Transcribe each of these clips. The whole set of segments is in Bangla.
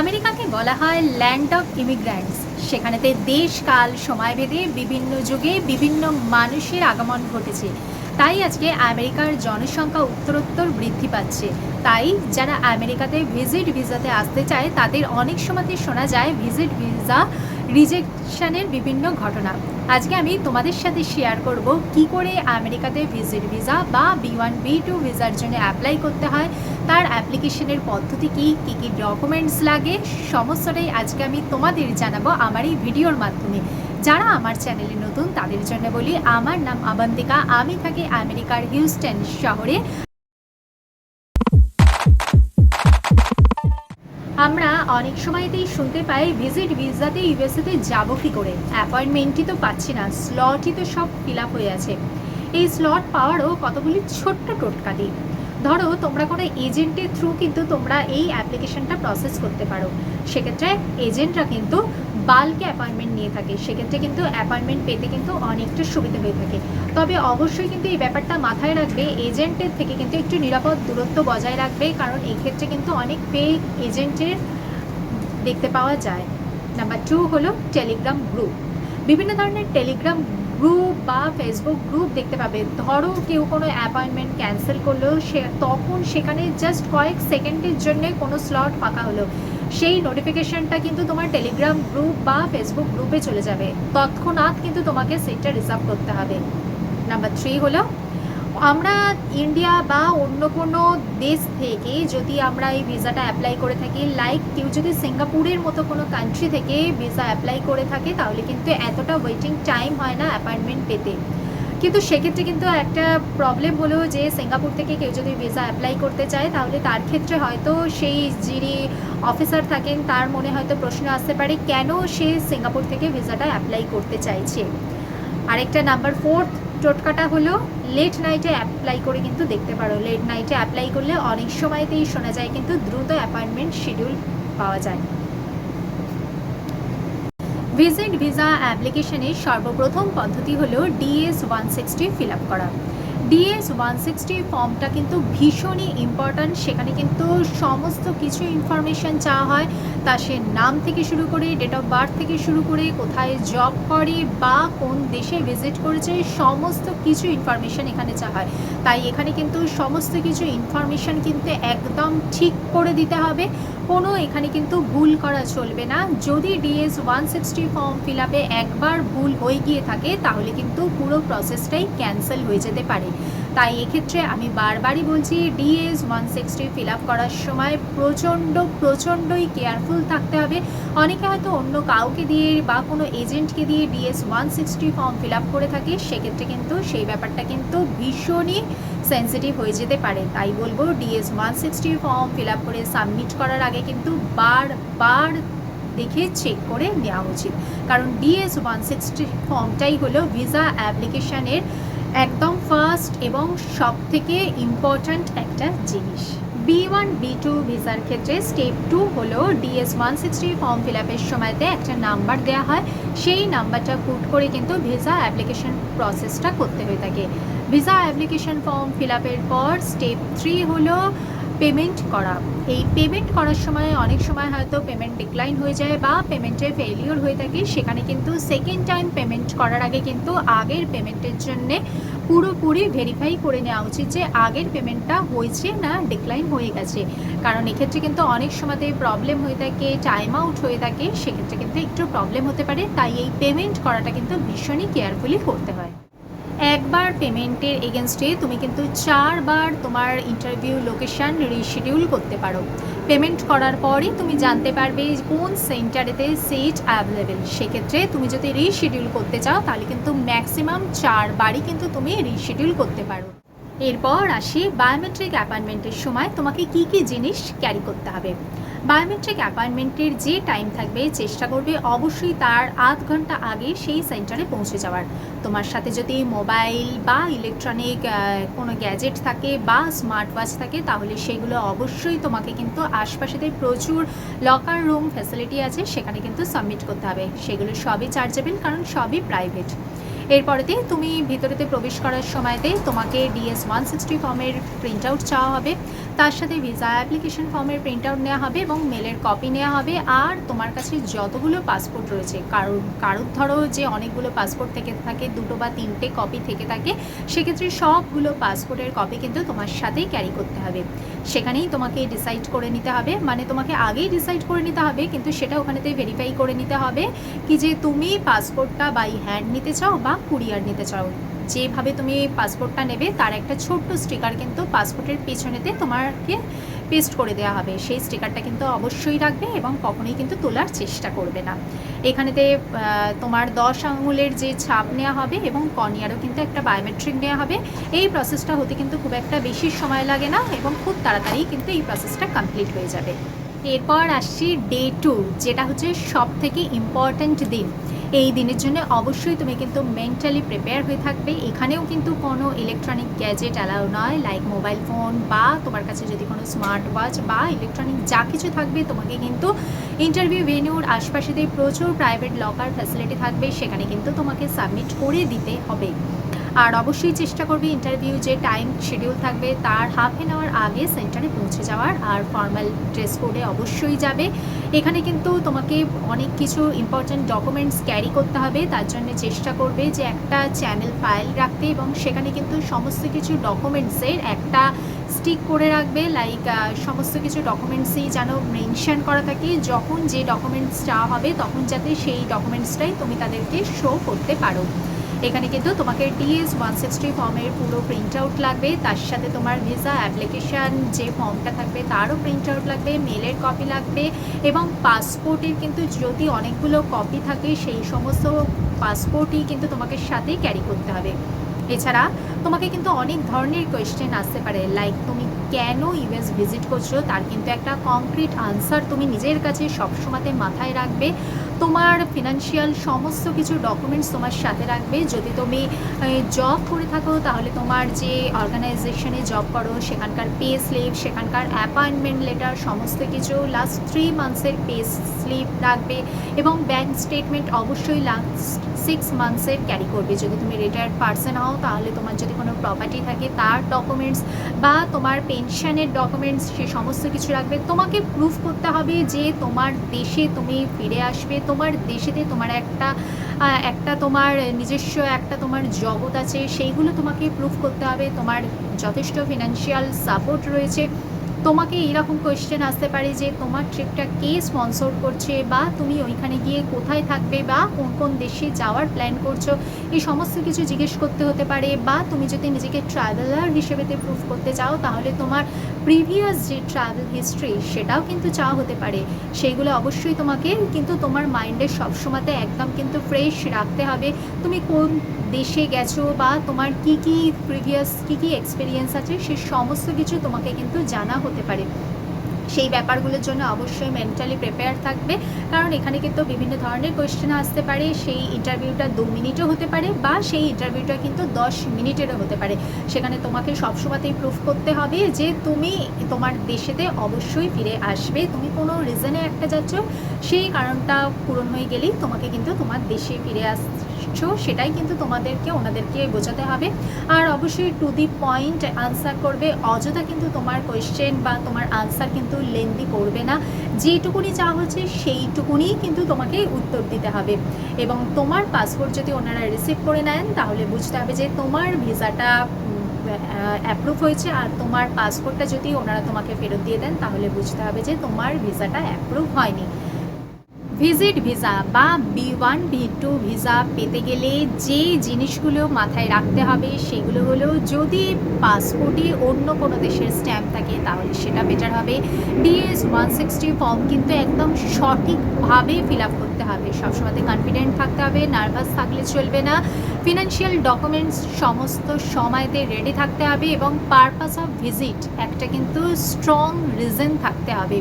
আমেরিকাকে বলা হয় ল্যান্ড অফ ইমিগ্র্যান্টস সেখানেতে দেশ কাল সময় ভেদে বিভিন্ন যুগে বিভিন্ন মানুষের আগমন ঘটেছে। তাই আজকে আমেরিকার জনসংখ্যা উত্তরোত্তর বৃদ্ধি পাচ্ছে। তাই যারা আমেরিকাতে ভিজিট ভিসাতে আসতে চায়, তাদের অনেক সময়তে শোনা যায় ভিজিট ভিসা রিজেকশনের বিভিন্ন ঘটনা। আজকে আমি তোমাদের সাথে শেয়ার করব কি করে আমেরিকাতে ভিজিট ভিসা বা বি ওয়ান বি টু ভিসার জন্য অ্যাপ্লাই করতে হয় তার অ্যাপ্লিকেশনের পদ্ধতি কী? কী কী ডকুমেন্টস লাগে? সমস্তটাই আজকে আমি তোমাদের জানাব আমার এই ভিডিওর মাধ্যমে। যারা আমার চ্যানেলে নতুন, তাদের জন্য বলি, আমার নাম আবান্তিকা আমি থাকি আমেরিকার হিউস্টন শহরে। আমরা অনেক সময়তেই শুনতে পাই ভিজিট ভিসাতে ইউএসএতে যাব কি করে? অ্যাপয়েন্টমেন্টই তো পাচ্ছি না স্লটই তো সব ফিল আপ হয়ে আছে। এই স্লট পাওয়ারও কতগুলি ছোট্ট টোটকা টোটকাটি ধরো তোমরা কোনো এজেন্টের থ্রু কিন্তু তোমরা এই অ্যাপ্লিকেশনটা প্রসেস করতে পারো। সেক্ষেত্রে এজেন্টরা কিন্তু বাল্কে অ্যাপয়েন্টমেন্ট নিয়ে থাকে। সেক্ষেত্রে কিন্তু অ্যাপয়েন্টমেন্ট পেতে কিন্তু অনেকটা সুবিধা হয়ে থাকে। তবে অবশ্যই কিন্তু এই ব্যাপারটা মাথায় রাখবে এজেন্টের থেকে কিন্তু একটু নিরাপদ দূরত্ব বজায় রাখবে, কারণ এই ক্ষেত্রে কিন্তু অনেক ফেক এজেন্টের দেখতে পাওয়া যায়। নাম্বার টু হলো টেলিগ্রাম গ্রুপ বিভিন্ন ধরনের টেলিগ্রাম গ্রুপ বা ফেসবুক গ্রুপ দেখতে পাবে। ধরো কেউ কোনো অ্যাপয়েন্টমেন্ট ক্যান্সেল করল, সে তখন সেখানে জাস্ট কয়েক সেকেন্ডের জন্য কোনো স্লট ফাঁকা হলো। সেই নোটিফিকেশনটা কিন্তু তোমার টেলিগ্রাম গ্রুপ বা ফেসবুক গ্রুপে চলে যাবে। তৎক্ষণাৎ কিন্তু তোমাকে সিটটা রিজার্ভ করতে হবে। নাম্বার থ্রি হলো আমরা ইন্ডিয়া বা অন্য কোনো দেশ থেকে যদি আমরা এই ভিসাটা অ্যাপ্লাই করে থাকি লাইক কেউ যদি সিঙ্গাপুরের মতো কোনো কান্ট্রি থেকে ভিসা অ্যাপ্লাই করে থাকে, তাহলে কিন্তু এতটা ওয়েটিং টাইম হয় না অ্যাপয়েন্টমেন্ট পেতে। কিন্তু সেক্ষেত্রে কিন্তু একটা প্রবলেম হলো যে সিঙ্গাপুর থেকে কেউ যদি ভিসা অ্যাপ্লাই করতে চায়, তাহলে তার ক্ষেত্রে হয়তো সেই যিনি অফিসার থাকেন, তার মনে হয়তো প্রশ্ন আসতে পারে, কেন সে সিঙ্গাপুর থেকে ভিসাটা অ্যাপ্লাই করতে চাইছে? আরেকটা নাম্বার ফোর্থ টোটকাটা হলো লেট নাইটে অ্যাপ্লাই করে কিন্তু দেখতে পারো। লেট নাইটে অ্যাপ্লাই করলে অনেক সময়তেই শোনা যায় কিন্তু দ্রুত অ্যাপয়েন্টমেন্ট শিডিউল পাওয়া যায়। ভিজিট ভিসা অ্যাপ্লিকেশনের সর্বপ্রথম পদ্ধতি হলো DS one sixty fill up করা। ডিএস ওয়ান সিক্সটি ফর্মটা কিন্তু ভীষণই ইম্পর্ট্যান্ট সেখানে কিন্তু সমস্ত কিছু ইনফরমেশান চাওয়া হয়। তা সে নাম থেকে শুরু করে ডেট অফ বার্থ থেকে শুরু করে, কোথায় জব করে বা কোন দেশে ভিজিট করেছে, সমস্ত কিছু ইনফরমেশান এখানে চাওয়া হয়। তাই এখানে কিন্তু সমস্ত কিছু ইনফরমেশান কিন্তু একদম ঠিক করে দিতে হবে। কোনো এখানে কিন্তু ভুল করা চলবে না। যদি DS one sixty form fill আপে একবার ভুল হয়ে গিয়ে থাকে, তাহলে কিন্তু পুরো প্রসেসটাই ক্যান্সেল হয়ে যেতে পারে। তাই এক্ষেত্রে আমি বারবারই বলছি DS one sixty fill up করার সময় প্রচণ্ড, প্রচণ্ডই কেয়ারফুল থাকতে হবে। অনেকে হয়তো অন্য কাউকে দিয়ে বা কোনো এজেন্টকে দিয়ে DS one sixty form fill up করে থাকে, সেক্ষেত্রে কিন্তু সেই ব্যাপারটা কিন্তু ভীষণই সেন্সিটিভ হয়ে যেতে পারে। তাই বলব DS one sixty form fill up করে সাবমিট করার আগে কিন্তু বারবার দেখে চেক করে নেওয়া উচিত। কারণ ডিএস ওয়ান সিক্সটি ফর্মটাই হলো ভিসা অ্যাপ্লিকেশানের একদম ফার্স্ট এবং সব থেকে ইম্পর্ট্যান্ট একটা জিনিস। বি ওয়ান বি টু ভিসার ক্ষেত্রে স্টেপ টু হলো DS one sixty form fill আপের সময়তে একটা নাম্বার দেওয়া হয়। সেই নাম্বারটা পুট করে কিন্তু ভিসা অ্যাপ্লিকেশন প্রসেসটা করতে হয়ে থাকে। ভিসা অ্যাপ্লিকেশন ফর্ম ফিল আপের পর স্টেপ থ্রি হলো পেমেন্ট করা। এই পেমেন্ট করার সময় অনেক সময় হয়তো পেমেন্ট ডিক্লাইন হয়ে যায় বা পেমেন্টের ফেলিওর হয়ে থাকে। সেখানে কিন্তু সেকেন্ড টাইম পেমেন্ট করার আগে কিন্তু আগের পেমেন্টের জন্যে পুরোপুরি ভেরিফাই করে নেওয়া উচিত যে আগের পেমেন্টটা হয়েছে না ডিক্লাইন হয়ে গেছে। কারণ এক্ষেত্রে কিন্তু অনেক সময়তে প্রবলেম হয়ে থাকে টাইম আউট হয়ে থাকে। সেক্ষেত্রে কিন্তু একটু প্রবলেম হতে পারে। তাই এই পেমেন্ট করাটা কিন্তু ভীষণই কেয়ারফুলি করতে হয়। একবার পেমেন্টের এগেনস্টে তুমি কিন্তু চারবার তোমার ইন্টারভিউ লোকেশান রিশিডিউল করতে পারো। পেমেন্ট করার পরই তুমি জানতে পারবে কোন সেন্টারেতে সিট অ্যাভেলেবেল সেক্ষেত্রে তুমি যদি রিশিডিউল করতে চাও, তাহলে কিন্তু ম্যাক্সিমাম চারবারই কিন্তু তুমি রিশিডিউল করতে পারো। এরপর আসি বায়োমেট্রিক অ্যাপয়েন্টমেন্টের সময় তোমাকে কি কি জিনিস ক্যারি করতে হবে। বায়োমেট্রিক অ্যাপয়েন্টমেন্টের যে টাইম থাকবে, চেষ্টা করবে অবশ্যই তার আধ ঘণ্টা আগে সেই সেন্টারে পৌঁছে যাওয়ার। তোমার সাথে যদি মোবাইল বা ইলেকট্রনিক কোনো গ্যাজেট থাকে বা স্মার্ট ওয়াচ থাকে, তাহলে সেগুলো অবশ্যই তোমাকে কিন্তু আশপাশেতে প্রচুর লকার রুম ফ্যাসিলিটি আছে, সেখানে কিন্তু সাবমিট করতে হবে। সেগুলো সবই চার্জেবল কারণ সবই প্রাইভেট এরপরেতে তুমি ভিতরেতে প্রবেশ করার সময়তে তোমাকে ডিএস ওয়ান সিক্সটি ফর্মের প্রিন্ট আউট চাওয়া হবে। তার সাথে ভিসা অ্যাপ্লিকেশন ফর্মের প্রিন্ট আউট নেওয়া হবে এবং মেলের কপি নেওয়া হবে। আর তোমার কাছে যতগুলো পাসপোর্ট রয়েছে, কারোর কারোর ধরো যে অনেকগুলো পাসপোর্ট থেকে থাকে, দুটো বা তিনটে কপি থেকে থাকে, সেক্ষেত্রে সবগুলো পাসপোর্টের কপি কিন্তু তোমার সাথেই ক্যারি করতে হবে। সেখানেই তোমাকে ডিসাইড করে নিতে হবে। মানে তোমাকে আগেই ডিসাইড করে নিতে হবে, কিন্তু সেটা ওখানেতে ভেরিফাই করে নিতে হবে কি যে তুমি পাসপোর্টটা বাই হ্যান্ড নিতে চাও বা কুরিয়ার নিতে চাও। যেভাবে তুমি পাসপোর্টটা নেবে, তার একটা ছোট্ট স্টিকার কিন্তু পাসপোর্টের পেছনেতে তোমাকে পেস্ট করে দেওয়া হবে। সেই স্টিকারটা কিন্তু অবশ্যই রাখবে এবং কখনোই কিন্তু তোলার চেষ্টা করবে না। এখানেতে তোমার দশ আঙুলের যে ছাপ নেওয়া হবে এবং কর্নিয়ারও কিন্তু একটা বায়োমেট্রিক নেওয়া হবে। এই প্রসেসটা হতে কিন্তু খুব একটা বেশি সময় লাগে না এবং খুব তাড়াতাড়ি কিন্তু এই প্রসেসটা কমপ্লিট হয়ে যাবে। এরপর আসছি ডে টু যেটা হচ্ছে সব থেকে ইম্পর্ট্যান্ট দিন। এই দিনের জন্য অবশ্যই তুমি কিন্তু মেন্টালি প্রিপেয়ার হয়ে থাকবে। এখানেও কিন্তু কোনো ইলেকট্রনিক গ্যাজেট অ্যালাউ নয় লাইক মোবাইল ফোন বা তোমার কাছে যদি কোনো স্মার্ট ওয়াচ বা ইলেকট্রনিক যা কিছু থাকবে, তোমাকে কিন্তু ইন্টারভিউ ভেনিউর আশপাশেতে প্রচুর প্রাইভেট লকার ফ্যাসিলিটি থাকবে, সেখানে কিন্তু তোমাকে সাবমিট করে দিতে হবে। আর অবশ্যই চেষ্টা করবে ইন্টারভিউ যে টাইম শিডিউল থাকবে, তার হাফ এন আওয়ার আগে সেন্টারে পৌঁছে যাওয়ার। আর ফর্মাল ড্রেস কোডে অবশ্যই যাবে। এখানে কিন্তু তোমাকে অনেক কিছু ইম্পর্ট্যান্ট ডকুমেন্টস ক্যারি করতে হবে, তার জন্য চেষ্টা করবে যে একটা চ্যানেল ফাইল রাখতে এবং সেখানে কিন্তু সমস্ত কিছু ডকুমেন্টসের একটা স্টিক করে রাখবে লাইক সমস্ত কিছু ডকুমেন্টসই যেন মেনশান করা থাকে, যখন যে ডকুমেন্টস চাওয়া হবে তখন যাতে সেই ডকুমেন্টসটাই তুমি তাদেরকে শো করতে পারো। এখানে কিন্তু তোমাকে ডিএস ওয়ান সিক্সটি ফর্মের পুরো প্রিন্ট আউট লাগবে। তার সাথে তোমার ভিসা অ্যাপ্লিকেশান যে ফর্মটা থাকবে তারও প্রিন্ট আউট লাগবে মেলের কপি লাগবে এবং পাসপোর্টের কিন্তু যদি অনেকগুলো কপি থাকে সেই সমস্ত পাসপোর্টই কিন্তু তোমাকে সাথেই ক্যারি করতে হবে। এছাড়া তোমাকে কিন্তু অনেক ধরনের কোয়েশ্চেন আসতে পারে লাইক তুমি কেন ইউএস ভিজিট করছ? তার কিন্তু একটা কংক্রিট আনসার তুমি নিজের কাছে সবসময়তে মাথায় রাখবে। তোমার ফিনান্সিয়াল সমস্ত কিছু ডকুমেন্টস তোমার সাথে রাখবে। যদি তুমি জব করে থাকো, তাহলে তোমার যে অর্গানাইজেশনে জব করো, সেখানকার পে স্লিপ সেখানকার অ্যাপয়েন্টমেন্ট লেটার সমস্ত কিছু লাস্ট থ্রি মান্থসের পে স্লিপ রাখবে এবং ব্যাংক স্টেটমেন্ট অবশ্যই লাস্ট সিক্স মান্থসের ক্যারি করবে। যদি তুমি রিটায়ার্ড পার্সন হও, তাহলে তোমার যদি কোনো প্রপার্টি থাকে, তার ডকুমেন্টস বা তোমার পেনশনের ডকুমেন্টস সে সমস্ত কিছু রাখবে। তোমাকে প্রুফ করতে হবে যে তোমার দেশে তুমি ফিরে আসবে তোমার দেশেতে তোমার একটা একটা তোমার নিজস্ব একটা তোমার জগৎ আছে, সেইগুলো তোমাকে প্রুফ করতে হবে, তোমার যথেষ্ট ফিনান্সিয়াল সাপোর্ট রয়েছে। তোমাকে এইরকম কোয়েশ্চেন আসতে পারে যে তোমার ট্রিপটা কে স্পন্সর করছে বা তুমি ওইখানে গিয়ে কোথায় থাকবে বা কোন কোন দেশে যাওয়ার প্ল্যান করছ, এই সমস্ত কিছু জিজ্ঞেস করতে হতে পারে বা তুমি যদি নিজেকে ট্রাভেলার হিসেবেতে প্রুফ করতে চাও তাহলে তোমার প্রিভিয়াস যে ট্রাভেল হিস্ট্রি সেটাও কিন্তু চাওয়া হতে পারে। সেইগুলো অবশ্যই তোমাকে কিন্তু তোমার মাইন্ডে সবসময়তে একদম কিন্তু ফ্রেশ রাখতে হবে। তুমি কোন দেশে গেছো বা তোমার কি কি প্রিভিয়াস কি কি এক্সপিরিয়েন্স আছে সে সমস্ত কিছু তোমাকে কিন্তু জানা হতে পারে। সেই ব্যাপারগুলোর জন্য অবশ্যই মেন্টালি প্রিপেয়ার থাকবে। কারণ এখানে কিন্তু বিভিন্ন ধরনের কোয়েশ্চেন আসতে পারে। সেই ইন্টারভিউটা দু মিনিটও হতে পারে বা সেই ইন্টারভিউটা কিন্তু দশ মিনিটেরও হতে পারে। সেখানে তোমাকে সবসময়তেই প্রুফ করতে হবে যে তুমি তোমার দেশেতে অবশ্যই ফিরে আসবে। তুমি কোনো রিজনে একটা যাচ্ছ, সেই কারণটা পূরণ হয়ে গেলেই তোমাকে কিন্তু তোমার দেশে ফিরে আসছো সেটাই কিন্তু তোমাদেরকে, ওনাদেরকে বোঝাতে হবে। আর অবশ্যই টু দি পয়েন্ট আনসার করবে। অযথা কিন্তু তোমার কোয়েশ্চেন বা তোমার আনসার কিন্তু লেন্দি করবে না। যেটুকুনি যা হচ্ছে সেইটুকুনি কিন্তু তোমাকে উত্তর দিতে হবে। এবং তোমার পাসপোর্ট যদি ওনারা রিসিভ করে নেন, তাহলে বুঝতে হবে যে তোমার ভিসাটা অ্যাপ্রুভ হয়েছে। আর তোমার পাসপোর্টটা যদি ওনারা তোমাকে ফেরত দিয়ে দেন, তাহলে বুঝতে হবে যে তোমার ভিসাটা অ্যাপ্রুভ হয়নি। ভিজিট ভিসা বা B one, B two visa পেতে গেলে যে জিনিসগুলো মাথায় রাখতে হবে সেগুলো হলো যদি পাসপোর্টে অন্য কোনো দেশের স্ট্যাম্প থাকে তাহলে সেটা বেটার হবে। ডিএস ওয়ান সিক্সটি ফর্ম কিন্তু একদম সঠিকভাবে ফিল আপ করতে হবে। সবসময়তে কনফিডেন্ট থাকতে হবে নার্ভাস থাকলে চলবে না। ফিনান্সিয়াল ডকুমেন্টস সমস্ত সময়তে রেডি থাকতে হবে এবং পারপাস অফ ভিজিট একটা কিন্তু স্ট্রং রিজন থাকতে হবে।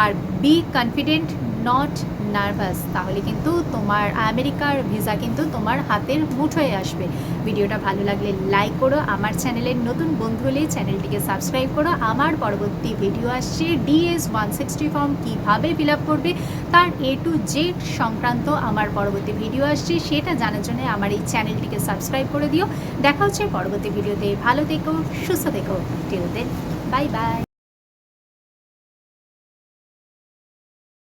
আর বি কনফিডেন্ট নট নার্ভাস তাহলে কিন্তু তোমার আমেরিকার ভিসা কিন্তু তোমার হাতের মুঠোয় আসবে। ভিডিওটা ভালো লাগলে লাইক করো, আমার চ্যানেলের নতুন বন্ধু হলে চ্যানেলটিকে সাবস্ক্রাইব করো। আমার পরবর্তী ভিডিও আসছে ডিএস ওয়ান সিক্সটি ফর্ম কীভাবে ফিল আপ করবে, তার এ টু জেড সংক্রান্ত আমার পরবর্তী ভিডিও আসছে, সেটা জানার জন্য আমার এই চ্যানেলটিকে সাবস্ক্রাইব করে দিও। দেখা হচ্ছে পরবর্তী ভিডিওতে ভালো থেকো, সুস্থ থেকো। Till then bye bye